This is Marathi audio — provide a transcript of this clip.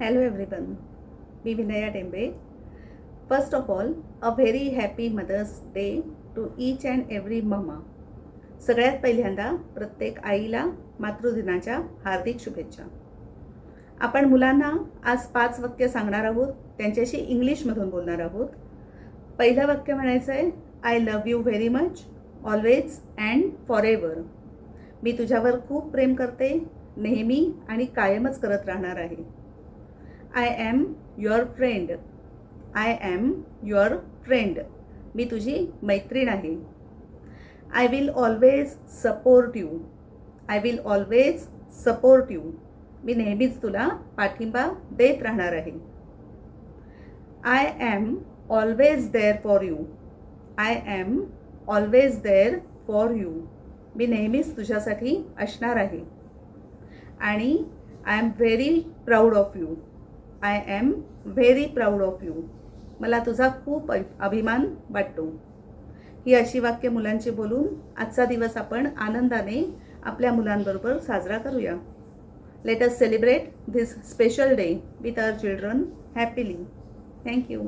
Hello everyone me Vinaya Tembe. First of all a very happy mother's day to each and every mama सगळ्यात पहिल्यांदा प्रत्येक आईला मातृदिनाच्या हार्दिक शुभेच्छा. आपण मुलांना आज पाच वाक्य सांगणार आहोत त्यांच्याशी इंग्लिशमधून बोलणार आहोत. पहिलं वाक्य म्हणायचं आहे I love you very much always and for ever मी तुझ्यावर खूप प्रेम करते नेहमी आणि कायमच करत राहणार आहे. I am your friend I am your friend मी तुझी मैत्रीण आहे. I will always support you I will always support you मी नेहमीच तुला पाठिंबा देत राहणार आहे. I am always there for you I am always there for you मी नेहमीच तुझ्यासाठी असणार आहे. आणि I am very proud of you I am very proud of you मला तुझा खूप अभिमान वाटतो. ही अशी वाक्य मुलांची बोलून आजचा दिवस आपण आनंदाने आपल्या मुलांबरोबर साजरा करूया. Let us celebrate this special day with our children happily thank you